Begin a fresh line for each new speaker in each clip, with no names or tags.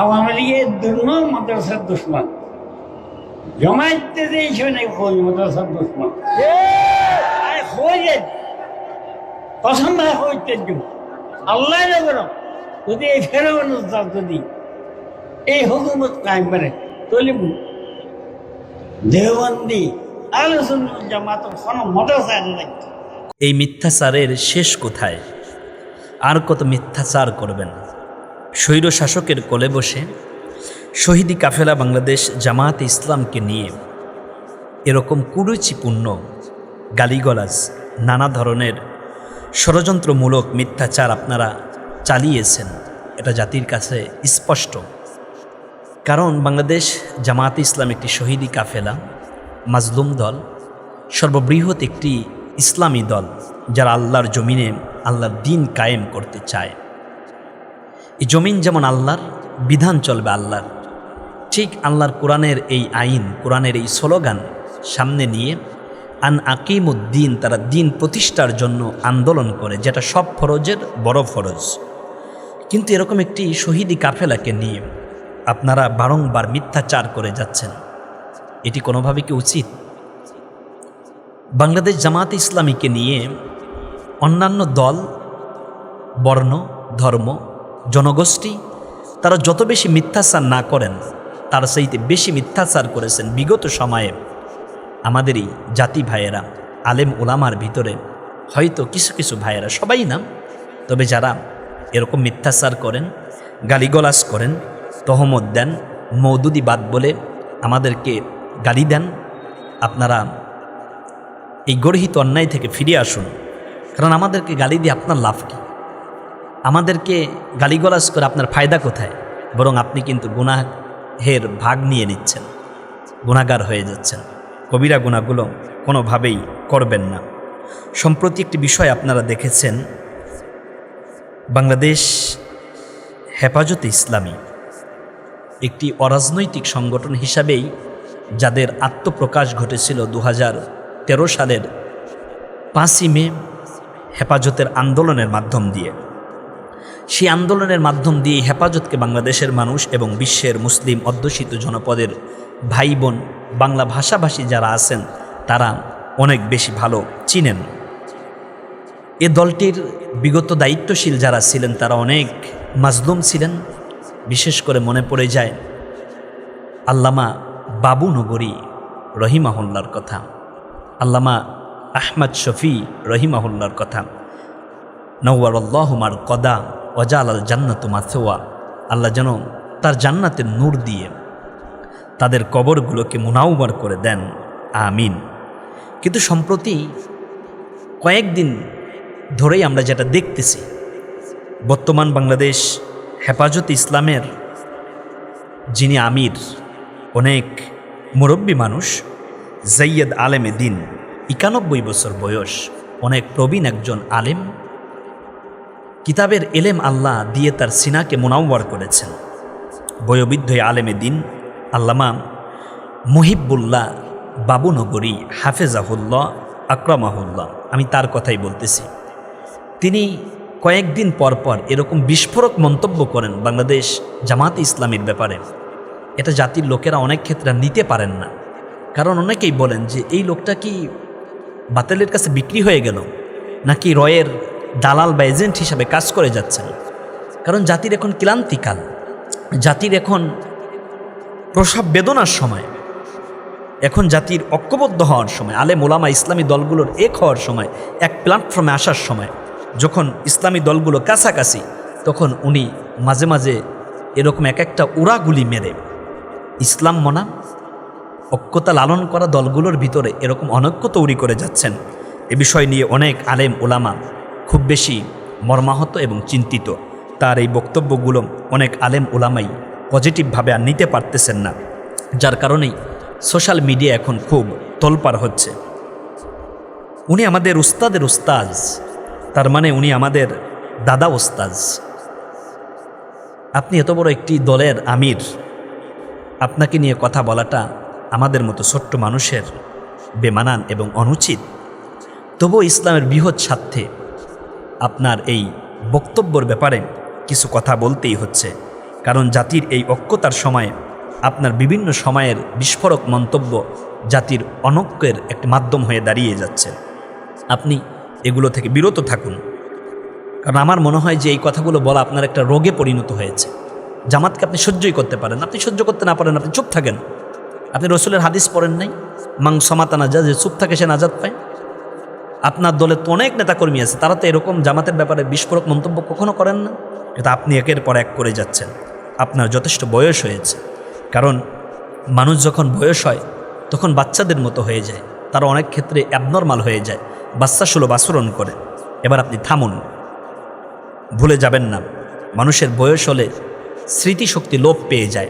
আওয়ামী লীগের দুর্ন মাদ্রাসার দুশ্মন। জমাইতে দিয়েছে না খোঁজ মাদ্রাসার দুশ্মন। আর খোঁজে কসম ভাই খোঁজতে দিব আল্লাহ নগর যদি এই ফেরোন যদি এই হুকুমত কায়েম করে তলিব দেওবন্দি আলোচনা জামাত কোনো মাদ্রাসা নাই।
এই মিথ্যাচারের শেষ কোথায়? আর কত মিথ্যাচার করবেন? স্বৈর শাসকের কোলে বসে শহীদি কাফেলা বাংলাদেশ জামাত ইসলামকে নিয়ে এরকম কুরুচিপূর্ণ গালিগলাজ, নানা ধরনের ষড়যন্ত্রমূলক মিথ্যাচার আপনারা চালিয়েছেন, এটা জাতির কাছে স্পষ্ট। কারণ বাংলাদেশ জামাত ইসলাম একটি শহীদি কাফেলা, মাজলুম দল, সর্ববৃহৎ একটি ইসলামী দল, যারা আল্লাহর জমিনে আল্লাহর দিন কায়েম করতে চায়। এই জমিন যেমন আল্লাহর, বিধান চলবে আল্লাহর। ঠিক আল্লাহর কোরআনের এই আইন, কোরআনের এই স্লোগান সামনে নিয়ে আন আকিমুদ্দিন তারা দিন প্রতিষ্ঠার জন্য আন্দোলন করে, যেটা সব ফরজের বড় ফরজ। কিন্তু এরকম একটি শহীদি কাফেলাকে নিয়ে আপনারা বারংবার মিথ্যাচার করে যাচ্ছেন। এটি কোনোভাবে কি উচিত? বাংলাদেশ জামাত ইসলামীকে নিয়ে অন্যান্য দল, বর্ণ, ধর্ম জনগোষ্ঠী, তারা যত বেশি মিথ্যাচার না করেন, তার সেইতে বেশি মিথ্যাচার করেছেন বিগত সময়ে। আমাদেরই জাতি ভাইয়েরা, আলেম ওলামার ভিতরে হয়তো কিছু কিছু ভাইয়েরা, সবাই না তবে যারা এরকম মিথ্যাচার করেন গালিগলাস করেন, তহমত দেন মৌদুদিবাদ বলে আমাদেরকে গালি দেন, আপনারা এই গর্হিত অন্যায় থেকে ফিরে আসুন। কারণ আমাদেরকে গালি দিয়ে আপনার লাভ কী? আমাদেরকে গালিগলাজ করে আপনার ফায়দা কোথায়? বরং আপনি কিন্তু গুনাহের ভাগ নিয়ে নিচ্ছেন গুণাগার হয়ে যাচ্ছেন। কবিরা গুণাগুলো কোনোভাবেই করবেন না। সম্প্রতি একটি বিষয় আপনারা দেখেছেন, বাংলাদেশ হেফাজতে ইসলামী, একটি অরাজনৈতিক সংগঠন হিসাবেই যাদের আত্মপ্রকাশ ঘটেছিল দু সালের পাঁচই মে হেফাজতের আন্দোলনের মাধ্যম দিয়ে। সেই আন্দোলনের মাধ্যম দিয়ে হেফাজতকে বাংলাদেশের মানুষ এবং বিশ্বের মুসলিম অধ্যুষিত জনপদের ভাই বোন বাংলা ভাষাভাষী যারা আছেন, তারা অনেক বেশি ভালো চিনেন। এ দলটির বিগত দায়িত্বশীল যারা ছিলেন, তারা অনেক মাজলুম ছিলেন। বিশেষ করে মনে পড়ে যায় আল্লামা বাবু নগরী রহিমাহুল্লার কথা, আল্লামা আহমদ শফি রহিমাহুল্লার কথা। নৌয়ারল্লাহমার কদা, অজাল আল জান্নাত মাথোয়া আল্লাহ যেন তার জান্নাতের নূর দিয়ে তাদের কবরগুলোকে মুনাউবার করে দেন। আমিন। কিন্তু সম্প্রতি কয়েকদিন ধরেই আমরা যেটা দেখতেছি, বর্তমান বাংলাদেশ হেফাজত ইসলামের যিনি আমির, অনেক মুরব্বী মানুষ, সৈয়দ আলেমে দিন, একানব্বই বছর বয়স, অনেক প্রবীণ একজন আলেম কিতাবের এলেম আল্লাহ দিয়ে তার সিনাকে মোনাওয়ার করেছেন। বয়োবৃদ্ধ আলেমে দিন আল্লামা মহিবুল্লাহ বাবুনগরী হাফেজাহুল্লাহ আকরামাহুল্লাহ, আমি তার কথাই বলতেছি। তিনি কয়েকদিন পর পর এরকম বিস্ফোরক মন্তব্য করেন বাংলাদেশ জামাত ইসলামের ব্যাপারে। এটা জাতির লোকেরা অনেক ক্ষেত্রে নিতে পারেন না। কারণ অনেকেই বলেন যে, এই লোকটা কি বাতিলের কাছে বিক্রি হয়ে গেল? নাকি রয়ের দালাল বা এজেন্ট হিসাবে কাজ করে যাচ্ছেন। কারণ জাতির এখন ক্লান্তিকাল। জাতির এখন প্রসাব বেদনার সময়। এখন জাতির ঐক্যবদ্ধ হওয়ার সময় আলে মোলামা ইসলামী দলগুলোর এক হওয়ার সময়, এক প্ল্যাটফর্মে আসার সময়, যখন ইসলামী দলগুলো কাছাকাছি, তখন উনি মাঝে মাঝে এরকম এক একটা উড়াগুলি মেরে। ইসলাম মনা, ঐক্যতা লালন করা দলগুলোর ভিতরে এরকম অনৈক্য তৈরি করে যাচ্ছেন। এ বিষয় নিয়ে অনেক আলেম ওলামা খুব বেশি মর্মাহত এবং চিন্তিত। তার এই বক্তব্যগুলো অনেক আলেম ওলামাই পজিটিভভাবে আর নিতে পারতেছেন না, যার কারণেই সোশ্যাল মিডিয়া এখন খুব তোলপাড় হচ্ছে। উনি আমাদের উস্তাদের উস্তাজ, তার মানে উনি আমাদের দাদা ওস্তাজ আপনি এত বড় একটি দলের আমির, আপনাকে নিয়ে কথা বলাটা আমাদের মতো ছোট্ট মানুষের বেমানান এবং অনুচিত। তবুও ইসলামের বৃহৎ স্বার্থে আপনার এই বক্তব্যর ব্যাপারে কিছু কথা বলতেই হচ্ছে। কারণ জাতির এই ঐক্যতার সময়ে আপনার বিভিন্ন সময়ের বিস্ফোরক মন্তব্য জাতির অনক্যের একটি মাধ্যম হয়ে দাঁড়িয়ে যাচ্ছে। আপনি এগুলো থেকে বিরত থাকুন। কারণ আমার মনে হয় যে এই কথাগুলো বলা আপনার একটা রোগে পরিণত হয়েছে। জামাতকে আপনি সহ্যই করতে পারেন আপনি সহ্য করতে না পারেন, আপনি চুপ থাকেন। আপনি রসুলের হাদিস পড়েন নাই? মাং সমাতা নাজা যে চুপ থাকে সে নাজাত পায়। আপনার দলে তো অনেক নেতাকর্মী আছে, তারা তো এরকম জামাতের ব্যাপারে বিস্ফোরক মন্তব্য কখনো করেন না? কিন্তু আপনি একের পর এক করে যাচ্ছেন। আপনার যথেষ্ট বয়স হয়েছে। কারণ মানুষ যখন বয়স হয়, তখন বাচ্চাদের মতো হয়ে যায়। তারা অনেক ক্ষেত্রে অ্যাবনর্মাল হয়ে যায়। বাচ্চা সুলভ আচরণ করে। এবার আপনি থামুন। ভুলে যাবেন না। মানুষের বয়স হলে স্মৃতিশক্তি লোপ পেয়ে যায়।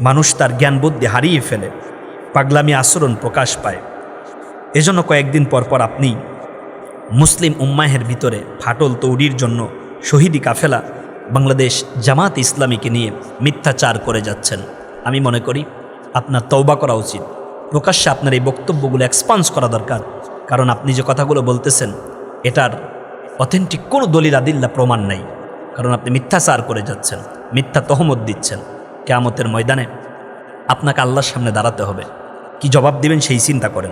মানুষ তার জ্ঞান বুদ্ধি হারিয়ে ফেলে। পাগলামি আচরণ প্রকাশ পায়। এজন্য কয়েকদিন পর পর আপনি মুসলিম উম্মাহের ভিতরে ফাটল তৈরির জন্য শহীদি কাফেলা বাংলাদেশ জামাত ইসলামীকে নিয়ে মিথ্যাচার করে যাচ্ছেন। আমি মনে করি আপনার তওবা করা উচিত। প্রকাশ্যে আপনার এই বক্তব্যগুলো এক্সপান্স করা দরকার। কারণ আপনি যে কথাগুলো বলতেছেন, এটার অথেন্টিক কোনো দলিল আদিল্লা প্রমাণ নেই। কারণ আপনি মিথ্যাচার করে যাচ্ছেন, মিথ্যা তহমত দিচ্ছেন। কেয়ামতের ময়দানে আপনাকে আল্লাহর সামনে দাঁড়াতে হবে। কি জবাব দিবেন সেই চিন্তা করেন।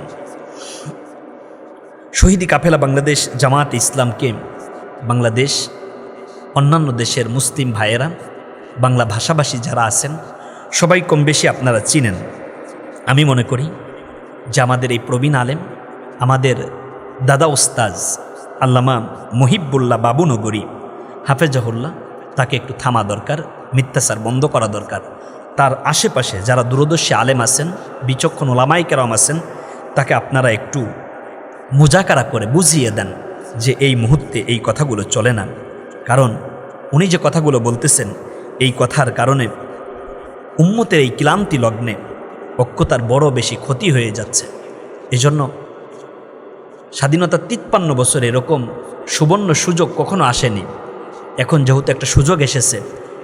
শহীদি কাফেলা বাংলাদেশ জামাত ইসলামকে বাংলাদেশ, অন্যান্য দেশের মুসলিম ভাইয়েরা, বাংলা ভাষাভাষী যারা আছেন, সবাই কম বেশি আপনারা চিনেন। আমি মনে করি যে আমাদের এই প্রবীণ আলেম, আমাদের দাদা ওস্তাজ আল্লামা মহিবুল্লাহ বাবুনগরী হাফেজাহুল্লাহ, তাকে একটু থামা দরকার, মিথ্যাচার বন্ধ করা দরকার। তার আশেপাশে যারা দূরদর্শী আলেম আছেন, বিচক্ষণ ওলামাই কেরাম আছেন তাকে আপনারা একটু মোজাকারা করে বুঝিয়ে দেন যে এই মুহূর্তে এই কথাগুলো চলে না। কারণ উনি যে কথাগুলো বলতেছেন, এই কথার কারণে উম্মতের এই ক্লান্তি লগ্নে ঐক্যতার বড় বেশি ক্ষতি হয়ে যাচ্ছে। এজন্য স্বাধীনতার তিপ্পান্ন বছর এরকম সুবর্ণ সুযোগ কখনো আসেনি। এখন যেহেতু একটা সুযোগ এসেছে,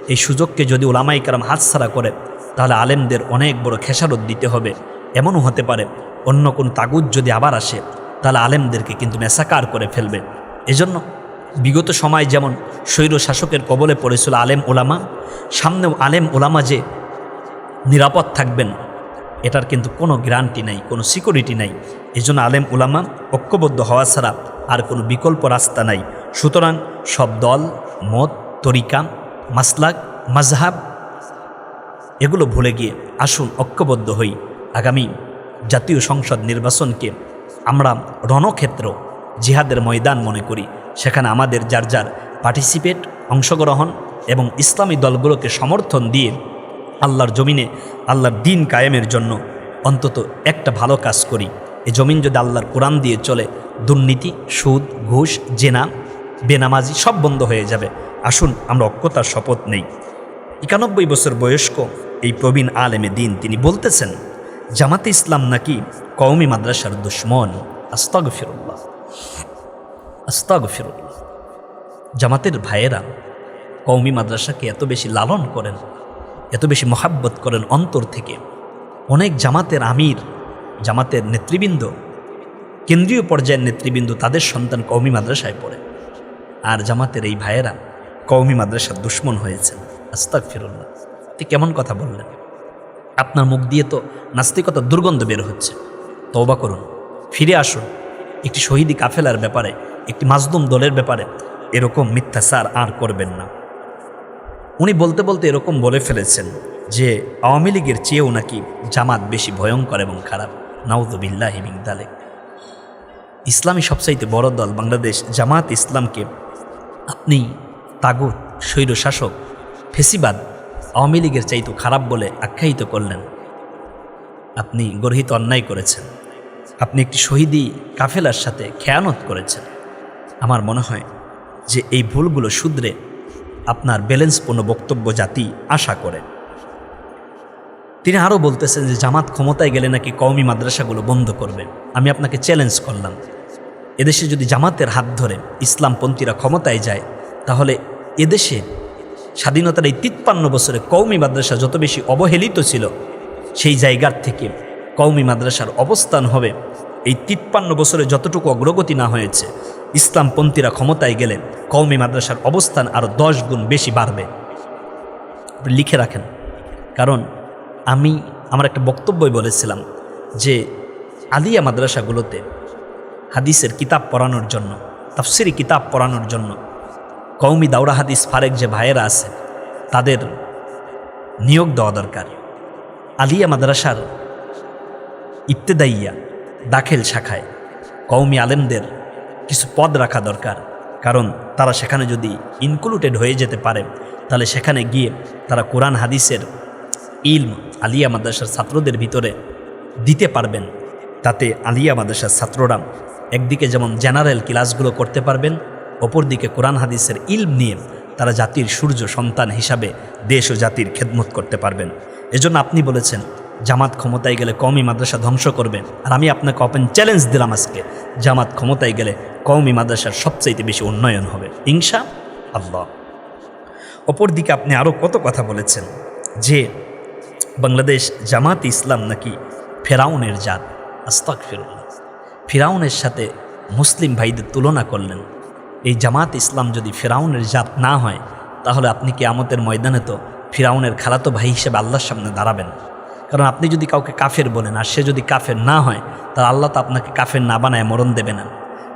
এই সুযোগকে যদি ওলামাই কারাম হাতছাড়া করে, তাহলে আলেমদের অনেক বড় খেসারত দিতে হবে। এমনও হতে পারে অন্য কোন তাগুদ যদি আবার আসে, তাহলে আলেমদেরকে কিন্তু মেসাকার করে ফেলবে। এজন্য বিগত সময় যেমন স্বৈর শাসকের কবলে পড়েছিল আলেম ওলামা, সামনেও আলেম ওলামা যে নিরাপদ থাকবেন, এটার কিন্তু কোনো গ্যারান্টি নাই, কোনো সিকিউরিটি নাই। এজন্য আলেম ওলামা ঐক্যবদ্ধ হওয়া ছাড়া আর কোনো বিকল্প রাস্তা নাই। সুতরাং সব দল, মত, তরিকা, মাসলাক মাজহাব এগুলো ভুলে গিয়ে আসুন ঐক্যবদ্ধ হই। আগামী জাতীয় সংসদ নির্বাচনকে আমরা রণক্ষেত্র, জিহাদের ময়দান মনে করি। সেখানে আমাদের যার যার পার্টিসিপেট অংশগ্রহণ এবং ইসলামী দলগুলোকে সমর্থন দিয়ে আল্লাহর জমিনে আল্লাহর দিন কায়েমের জন্য অন্তত একটা ভালো কাজ করি। এ জমিন যদি আল্লাহর কোরআন দিয়ে চলে, দুর্নীতি, সুদ, ঘুষ, জেনা, বেনামাজি সব বন্ধ হয়ে যাবে। আসুন, আমরা অজ্ঞতার শপথ নেই। একানব্বই বছর বয়স্ক এই প্রবীণ আলেমে দিন তিনি বলতেছেন জামাতে ইসলাম নাকি কওমি মাদ্রাসার দুশ্মন? আস্তাগ ফিরুল্লাহ আস্তাগ ফিরুল্লাহ জামাতের ভাইয়েরা কওমি মাদ্রাসাকে এত বেশি লালন করেন, এত বেশি মহাব্বত করেন অন্তর থেকে। অনেক জামাতের আমির, জামাতের নেতৃবৃন্দ, কেন্দ্রীয় পর্যায়ের নেতৃবৃন্দ তাদের সন্তান কওমি মাদ্রাসায় পড়ে। আর জামাতের এই ভাইয়েরা কওমি মাদ্রাসার দুশ্মন হয়েছেন। আস্তাক ফিরুল্লাহ কেমন কথা বললেন? আপনার মুখ দিয়ে তো নাস্তিকতা দুর্গন্ধ বের হচ্ছে। তওবা করুন। ফিরে আসুন। একটি শহীদি কাফেলার ব্যাপারে, একটি মাজদুম দলের ব্যাপারে এরকম মিথ্যাচার আর করবেন না। উনি বলতে বলতে এরকম বলে ফেলেছেন যে, আওয়ামী লীগের চেয়েও নাকি জামাত বেশি ভয়ঙ্কর এবং খারাপ। নাউদুবিল্লাহ দালেক। ইসলামী সবচাইতে বড় দল বাংলাদেশ। জামাত ইসলামকে আপনি তাগুত স্বৈর শাসক ফেসিবাদ আওয়ামী লীগের চাইতে খারাপ বলে আখ্যায়িত করলেন। আপনি গর্হিত অন্যায় করেছেন। আপনি একটি শহীদি কাফেলার সাথে খেয়ানত করেছেন। আমার মনে হয় যে এই ভুলগুলো শুধরে আপনার ব্যালেন্সপূর্ণ বক্তব্য জাতি আশা করে। তিনি আরও বলতেছেন যে জামাত ক্ষমতায় গেলে নাকি কওমি মাদ্রাসাগুলো বন্ধ করবে। আমি আপনাকে চ্যালেঞ্জ করলাম। এদেশে যদি জামাতের হাত ধরে ইসলামপন্থীরা ক্ষমতায় যায়, তাহলে এদেশে স্বাধীনতার এই তিপ্পান্ন বছরে কওমি মাদ্রাসা যত বেশি অবহেলিত ছিল, সেই জায়গার থেকে কওমি মাদ্রাসার অবস্থান হবে। এই তিপ্পান্ন বছরে যতটুকু অগ্রগতি না হয়েছে, ইসলামপন্থীরা ক্ষমতায় গেলে কওমি মাদ্রাসার অবস্থান আরও দশ গুণ বেশি বাড়বে। লিখে রাখেন, কারণ আমি, আমার একটা বক্তব্যই বলেছিলাম যে আলিয়া মাদ্রাসাগুলোতে হাদিসের কিতাব পড়ানোর জন্য, তাফসিরি কিতাব পড়ানোর জন্য কৌমি দাউরা হাদিস ফারেক যে ভাইয়েরা আছে তাদের নিয়োগ দেওয়া দরকার। আলিয়া মাদ্রাসার ইবতেদাইয়া দাখিল শাখায় কৌমি আলেমদের কিছু পদ রাখা দরকার। কারণ তারা সেখানে যদি ইনক্লুডেড হয়ে যেতে পারে, তাহলে সেখানে গিয়ে তারা কোরআন হাদিসের ইলম আলিয়া মাদ্রাসার ছাত্রদের ভিতরে দিতে পারবেন। তাতে আলিয়া মাদ্রাসার ছাত্ররা একদিকে যেমন জেনারেল ক্লাসগুলো করতে পারবেন অপরদিকে কোরআন হাদিসের ইলম নিয়ে তারা জাতির সূর্য সন্তান হিসাবে দেশ ও জাতির খেদমত করতে পারবেন। এজন্য আপনি বলেছেন, জামাত ক্ষমতায় গেলে কমই মাদ্রাসা ধ্বংস করবে। আর আমি আপনাকে ওপেন চ্যালেঞ্জ দিলাম আজকে, জামাত ক্ষমতায় গেলে কওমি মাদ্রাসার সবচাইতে বেশি উন্নয়ন হবে। ইনশা আল্লাহ। অপরদিকে আপনি আরও কত কথা বলেছেন যে বাংলাদেশ জামাত ইসলাম নাকি ফেরাউনের জাত? আস্তাক ফিরাউনের সাথে মুসলিম ভাইদের তুলনা করলেন। এই জামাত ইসলাম যদি ফেরাউনের জাত না হয়, তাহলে আপনি কি আমতের ময়দানে তো ফিরাউনের খালাতো ভাই হিসেবে আল্লাহর সামনে দাঁড়াবেন। কারণ আপনি যদি কাউকে কাফের বলেন আর সে যদি কাফের না হয়, তাহলে আল্লাহ তো আপনাকে কাফের না বানায় মরণ দেবে না।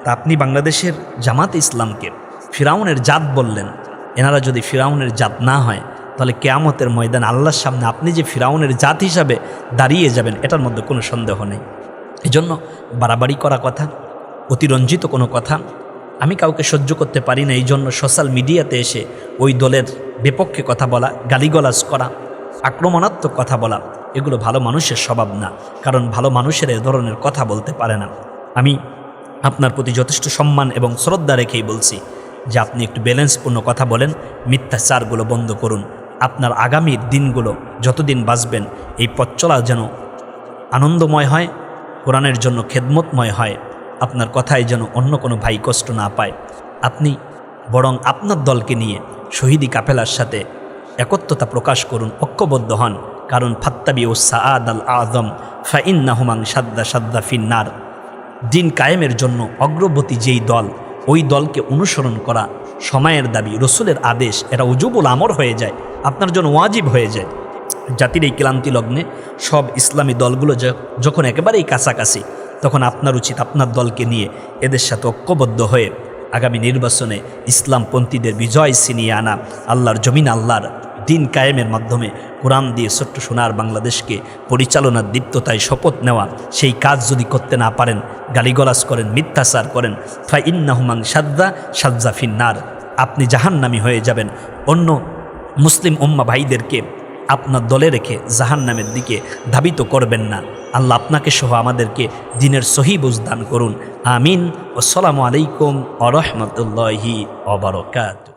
তা আপনি বাংলাদেশের জামাত ইসলামকে ফিরাউনের জাত বললেন, এনারা যদি ফিরাউনের জাত না হয়, তাহলে কেয়ামতের ময়দান আল্লাহর সামনে আপনি যে ফিরাউনের জাত হিসাবে দাঁড়িয়ে যাবেন, এটার মধ্যে কোনো সন্দেহ নেই। এজন্য বাড়াবাড়ি করা কথা, অতিরঞ্জিত কোনো কথা আমি কাউকে সহ্য করতে পারি না এই জন্য সোশ্যাল মিডিয়াতে এসে ওই দলের বিপক্ষে কথা বলা, গালিগলাজ করা, আক্রমণাত্মক কথা বলা, এগুলো ভালো মানুষের স্বভাব না, কারণ ভালো মানুষের এ ধরনের কথা বলতে পারে না। আমি আপনার প্রতি যথেষ্ট সম্মান এবং শ্রদ্ধা রেখেই বলছি যে আপনি একটু ব্যালেন্সপূর্ণ কথা বলেন, মিথ্যাচারগুলো বন্ধ করুন। আপনার আগামীর দিনগুলো যতদিন বাঁচবেন, এই পথ চলা যেন আনন্দময় হয়, কোরআনের জন্য খেদমতময় হয়। আপনার কথায় যেন অন্য কোনো ভাই কষ্ট না পায়। আপনি বরং আপনার দলকে নিয়ে শহীদি কাফেলার সাথে একত্রতা প্রকাশ করুন, ঐক্যবদ্ধ হন। কারণ ফাত্তাবি ও সাআদ আল আজম ফাইন্না হুমাং সাদ্দা সাদ্দা ফিন্নার। দিন কায়েমের জন্য অগ্রবর্তী যেই দল, ওই দলকে অনুসরণ করা সময়ের দাবি, রসুলের আদেশ এটা উজুবুল আমর হয়ে যায়, আপনার জন্য ওয়াজিব হয়ে যায়। জাতির এই ক্লান্তি লগ্নে সব ইসলামী দলগুলো যখন একেবারেই কাছাকাছি তখন আপনার উচিত আপনার দলকে নিয়ে এদের সাথে ঐক্যবদ্ধ হয়ে আগামী নির্বাচনে ইসলামপন্থীদের বিজয় ছিনিয়ে আনা, আল্লাহর জমিন, আল্লাহর দিন কায়েমের মাধ্যমে কোরআন দিয়ে ছোট্ট সোনার বাংলাদেশকে পরিচালনার দীপ্ততায় শপথ নেওয়া, সেই কাজ যদি করতে না পারেন, গালিগলাজ করেন, মিথ্যাচার করেন ফা ইন্নাহুমাং সাদ্দা সাজ্জা ফিন্নার। আপনি জাহান্নামি হয়ে যাবেন। অন্য মুসলিম উম্মা ভাইদেরকে আপনার দলে রেখে জাহান নামের দিকে ধাবিত করবেন না। আল্লাহ আপনাকে সহ আমাদেরকে দিনের সহি বুঝদান করুন। আমিন। আসসালামু আলাইকুম আ রহমতুল্লাহি অবরকাত